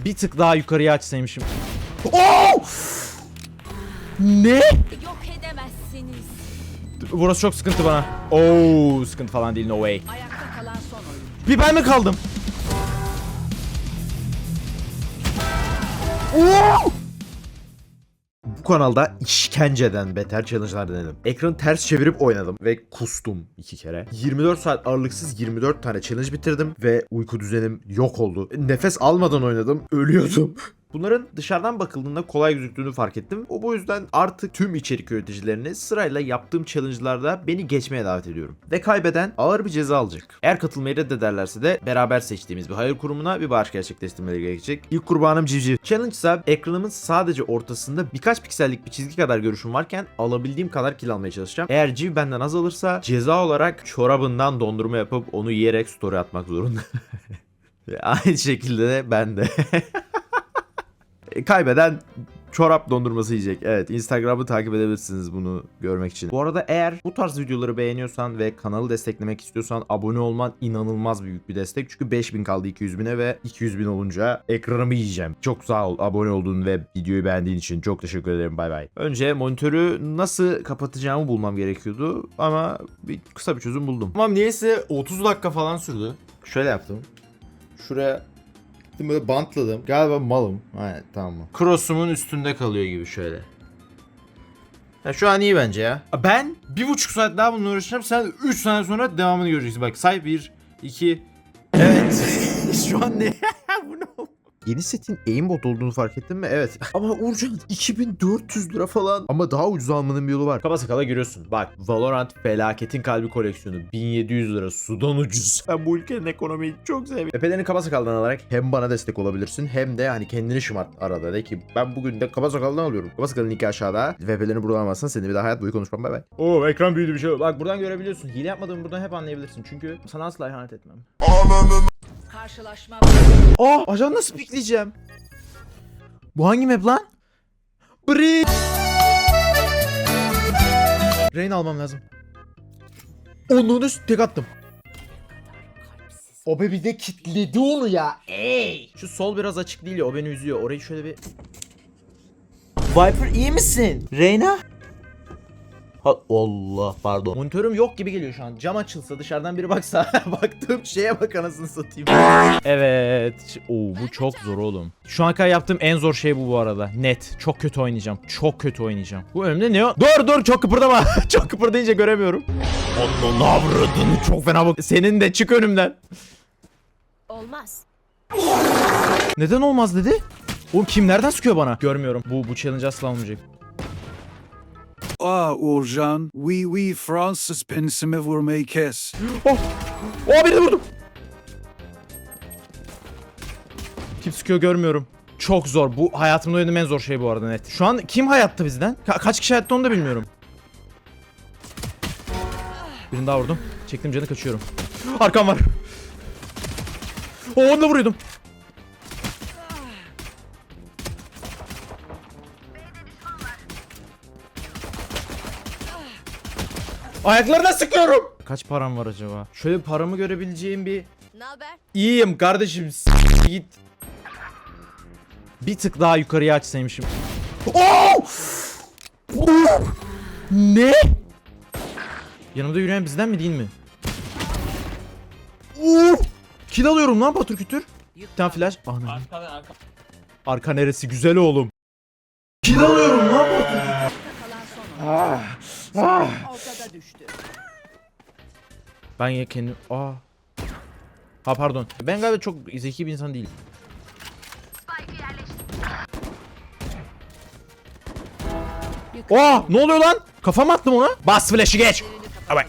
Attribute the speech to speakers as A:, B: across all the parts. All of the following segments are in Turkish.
A: Bir tık daha yukarıya açsaymışım. Oo! Ne?
B: Yok edemezsiniz.
A: Burası çok sıkıntı bana. Oo, sıkıntı falan değil no way.
B: Ayakta kalan son oyuncu.
A: Bir ben mi kaldım? Oo! Kanalda işkenceden beter challenge'lar denedim. Ekranı ters çevirip oynadım ve kustum iki kere. 24 saat aralıksız 24 tane challenge bitirdim ve uyku düzenim yok oldu. Nefes almadan oynadım, ölüyordum. Bunların dışarıdan bakıldığında kolay gözüktüğünü fark ettim. O bu yüzden artık tüm içerik üreticilerini sırayla yaptığım challenge'larda beni geçmeye davet ediyorum. Ve kaybeden ağır bir ceza alacak. Eğer katılmayı reddederlerse de beraber seçtiğimiz bir hayır kurumuna bir bağış gerçekleştirmeleri gerekecek. İlk kurbanım civciv. Challenge ise ekranımın sadece ortasında birkaç piksellik bir çizgi kadar görüşüm varken alabildiğim kadar kill almaya çalışacağım. Eğer civ benden az alırsa ceza olarak çorabından dondurma yapıp onu yiyerek story atmak zorunda. Aynı şekilde de ben de. Kaybeden çorap dondurması yiyecek. Evet Instagram'ı takip edebilirsiniz bunu görmek için. Bu arada eğer bu tarz videoları beğeniyorsan ve kanalı desteklemek istiyorsan abone olman inanılmaz büyük bir destek. Çünkü 5000 kaldı 200 bine ve 200 bin olunca ekranımı yiyeceğim. Çok sağ ol abone olduğun ve videoyu beğendiğin için çok teşekkür ederim bay bay. Önce monitörü nasıl kapatacağımı bulmam gerekiyordu ama bir kısa bir çözüm buldum. Tamam niyeyse 30 dakika falan sürdü. Şöyle yaptım. Şuraya Gittim böyle bantladım. Galiba malım. Aynen tamam mı? Cross'umun üstünde kalıyor gibi şöyle. Ya şu an iyi bence ya. Ben bir buçuk saat daha bununla uğraşacağım. Sen 3 saniye sonra devamını göreceksin. Bak say 1, 2... Evet. şu an ne? Bu ne oldu? Yeni setin aimbot olduğunu fark ettin mi? Evet. Ama Uğurcan 2400 lira falan. Ama daha ucuz almanın bir yolu var. Kaba sakala görüyorsun. Bak Valorant felaketin kalbi koleksiyonu. 1700 lira sudan ucuz. Ben bu ülkenin ekonomiyi çok seviyorum. Epelerini kaba sakaldan alarak hem bana destek olabilirsin hem de hani kendini şımart arada. De ki ben bugün de kaba sakaldan alıyorum. Kaba sakalın linki aşağıda. VP'lerini buradan almazsan seni bir daha hayat boyu konuşmam bay bay. Oo ekran büyüdü bir şey. Bak buradan görebiliyorsun. Hile yapmadığımı buradan hep anlayabilirsin. Çünkü sana asla ihanet etmem.
B: Karşılaşma
A: Aa ajan nasıl pikleyeceğim? Bu hangi map lan? Bri. Rain almam lazım. Onun üst tek attım. O be bir de kitledi onu ya. Ey. Şu sol biraz açık değil ya o beni üzüyor. Orayı şöyle bir... Viper iyi misin? Reyna? Ha, Allah pardon. Monitörüm yok gibi geliyor şu an. Cam açılsa dışarıdan biri baksa baktığım şeye bak anasını satayım. Evet. Oo bu çok zor oğlum. Şu ana kadar yaptığım en zor şey bu bu arada. Net. Çok kötü oynayacağım. Çok kötü oynayacağım. Bu önümde ne o? Dur dur çok kıpırdama. çok kıpırdayınca göremiyorum. Onun avradını çok fena bak. Senin de çık önümden.
B: olmaz.
A: Neden olmaz dedi? Oğlum kim nereden sıkıyor bana? Görmüyorum. Bu bu challenge asla olmayacak.
C: Ah, Urjan, oui, oui, France pensime vurmayı kes.
A: Oh! Oh birini vurdum. Kim sıkıyor görmüyorum. Çok zor. Bu hayatımda oynadığım en zor şey bu arada net. Şu an kim hayatta bizden? Ka- kaç kişi hayatta onu da bilmiyorum. Birini daha vurdum. Çektim canı kaçıyorum. Arkam var. Oh, onu da vuruyordum. Ayaklarına sıkıyorum. Kaç param var acaba? Şöyle paramı görebileceğim bir...
B: Ne haber?
A: İyiyim kardeşim. S- git. Bir tık daha yukarıya açsaymışım. Oo! Oo! Ne? Yanımda yürüyen bizden mi değil mi? Oo! Kill alıyorum lan patır kütür. Bir tane flash. Ana. Arka, arka. arka neresi güzel oğlum. Kill alıyorum lan patır kütür.
B: Kalan düştü.
A: Ben ya kendim... Aa. Ha pardon. Ben galiba çok zeki bir insan değilim. Aa ne oluyor lan? Kafam attım ona. Bas flash'ı geç. Ha bak.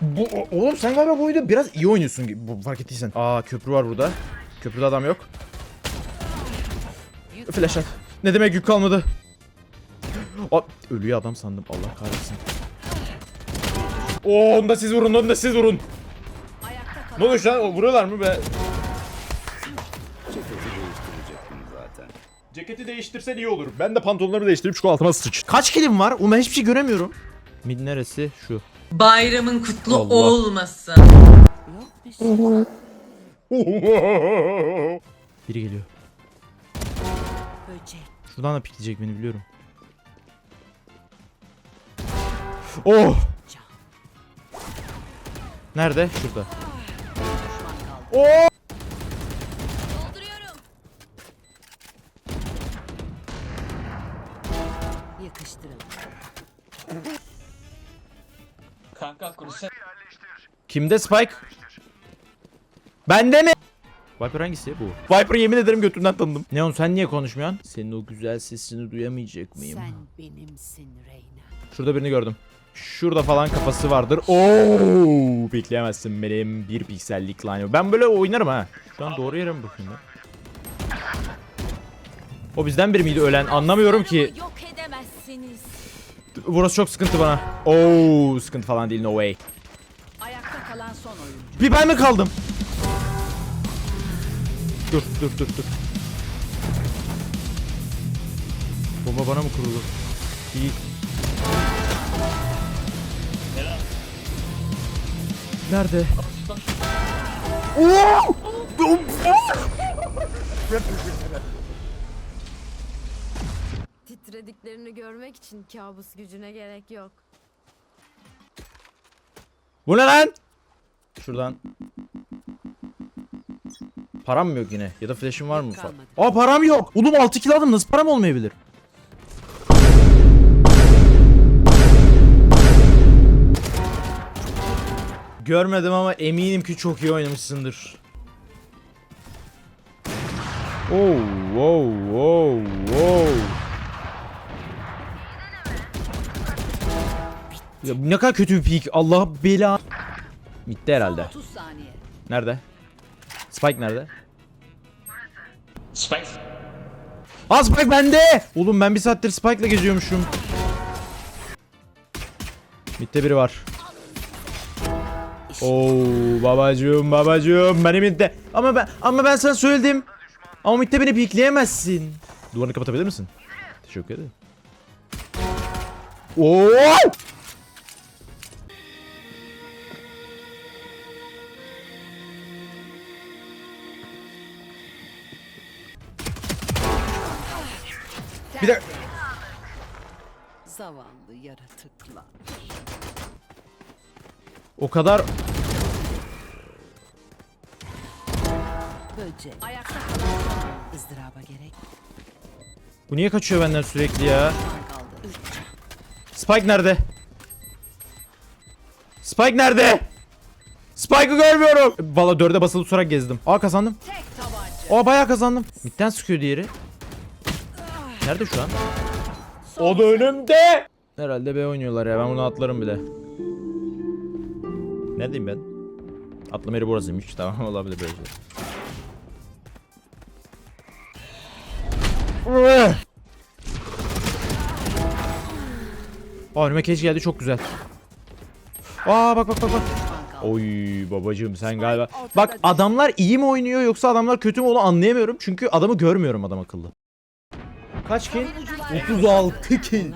A: Bu, oğlum sen galiba bu oyunda biraz iyi oynuyorsun gibi bu, fark ettiysen. Aa köprü var burada. Köprüde adam yok. Flash at. Ne demek yük kalmadı. Aa, ölüyor adam sandım. Allah kahretsin. Oo onu da siz vurun, onu da siz vurun. Ne oluyor şu an? O, Vuruyorlar mı be? Ceketi değiştirsen iyi olur. Ben de pantolonları değiştirip şu altıma sıç. Kaç kilim var? Ben hiçbir şey göremiyorum. Mid neresi? Şu.
D: Bayramın kutlu
A: Allah.
D: olmasın.
A: Biri geliyor. Şuradan da pikleyecek beni biliyorum. Oh! Nerede? Şurada.
E: Kanka kurşun.
A: Kimde Spike? Bende mi? Viper hangisi bu? Viper yemin ederim götünden tanıdım. Neon sen niye konuşmuyorsun? Senin o güzel sesini duyamayacak mıyım?
B: Sen benimsin Reyna.
A: Şurada birini gördüm. Şurada falan kafası vardır. Oo, bekleyemezsin benim bir piksellik line. Ben böyle oynarım ha. Şu an doğru yere mi bakıyorum ben? O bizden biri miydi ölen? Anlamıyorum ki.
B: Yok edemezsiniz.
A: Burası çok sıkıntı bana. Oo, sıkıntı falan değil no way.
B: Ayakta kalan son oyuncu.
A: Bir ben mi kaldım? Dur dur dur dur. Bomba bana mı kurulu? İyi. Nerede?
F: Titrediklerini görmek için kabus gücüne gerek yok.
A: Bu ne lan? Şuradan. Param mı yok yine? Ya da flash'im var mı? Aa param yok. Oğlum 6 kill aldım nasıl param olmayabilir? Görmedim ama eminim ki çok iyi oynamışsındır. Oh, wow, wow, wow. Ya ne kadar kötü bir peek. Allah bela. Bitti herhalde.
B: 30 saniye.
A: Nerede? Spike nerede?
E: Spike.
A: Aa Spike bende. Oğlum ben bir saattir Spike'la geziyormuşum. Mid'de biri var. Oo babacığım babacığım benim midde. Ama ben ama ben sana söyledim. Ama midde beni pikleyemezsin. Duvarını kapatabilir misin? Teşekkür ederim. Oo! Bir de
B: Zavallı yaratıklar.
A: o kadar
B: Böcek. Ayakta kalan ızdıraba gerek
A: Bu niye kaçıyor benden sürekli ya? Spike nerede? Spike nerede? Spike'ı görmüyorum. Valla dörde basılı tutarak gezdim. Aa kazandım. Aa bayağı kazandım. Midden sıkıyor diğeri. Nerede şu an? O da önümde. Herhalde B oynuyorlar ya. Ben bunu atlarım bile. Neredeyim ben? Atlama yeri burasıymış. Tamam olabilir böyle Aa önüme keş geldi çok güzel. Aa bak bak bak bak. Oy babacığım sen galiba. Bak adamlar iyi mi oynuyor yoksa adamlar kötü mü onu anlayamıyorum. Çünkü adamı görmüyorum adam akıllı. Kaç kill? 36 kill.